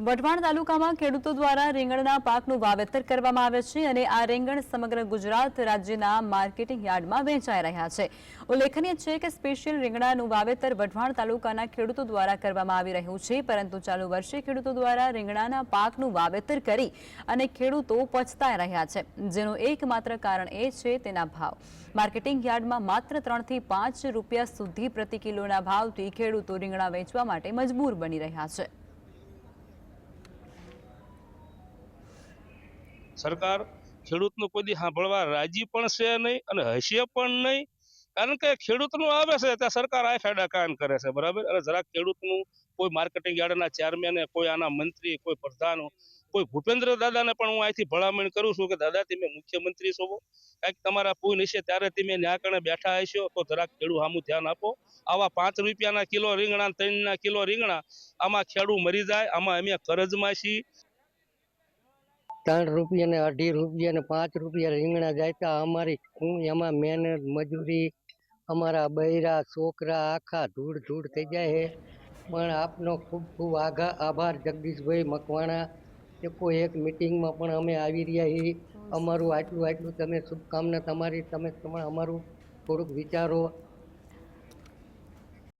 વઢવાણ તાલુકામાં ખેડૂતો દ્વારા રીંગણના પાકનું વાવેતર કરવામાં આવે છે અને આ રીંગણ સમગ્ર ગુજરાત રાજ્યના માર્કેટિંગ યાર્ડમાં વેચાઈ રહ્યા છે. ઉલ્લેખનીય છે કે સ્પેશિયલ રીંગણાનું વાવેતર વઢવાણ તાલુકાના ખેડૂતો દ્વારા કરવામાં આવી રહ્યું છે, પરંતુ ચાલુ વર્ષે ખેડૂતો દ્વારા રીંગણાના પાકનું વાવેતર કરી અને ખેડૂતો પછતાઈ રહ્યા છે. જેનું એકમાત્ર કારણ એ છે તેના ભાવ. માર્કેટિંગ યાર્ડમાં માત્ર ત્રણથી પાંચ રૂપિયા સુધી પ્રતિ કિલોના ભાવથી ખેડૂતો રીંગણા વેચવા માટે મજબૂર બની રહ્યા છે. સરકાર ખેડૂતનું કોઈ દી સાંભળવા રાજી પણ છે નહીં અને હશે પણ નહીં. કારણ કે ખેડૂતનું આવે છે, ત્યાં સરકાર આ ફાયદા કાન કરે છે, બરાબર? અને જરાક ખેડૂતનું કોઈ માર્કેટિંગ યાર્ડના ચેરમેને કોઈ આના મંત્રી, કોઈ પ્રધાન, કોઈ ભૂપેન્દ્ર દાદાને પણ હું અહીંથી ભલામણ કરું છું કે દાદા તમે મુખ્યમંત્રી છો. કાંઈક તમારા પૂન હશે ત્યારે તમે ન્યાકણે બેઠા હશો, તો જરાક ખેડૂત સામું ધ્યાન આપો. આવા પાંચ રૂપિયાના કિલો રીંગણા, ત્રણના કિલો રીંગણા, આમાં ખેડૂત મરી જાય, આમાં અમે કરજમાં છીએ. ત્રણ રૂપિયા ને અઢી રૂપિયા ને પાંચ રૂપિયા રીંગણા જાયતા. અમારી શું એમાં મહેનત, મજૂરી, અમારા બૈરા, છોકરા આખા ધૂળ ધૂળ થઈ જાય છે. પણ આપનો ખૂબ ખૂબ આઘા, આભાર, જગદીશભાઈ મકવાણા. કે કોઈ એક મિટિંગમાં પણ અમે આવી રહ્યા છીએ. અમારું આટલું આટલું તમે શુભકામના તમારી, તમે તમે અમારું થોડુંક વિચારો.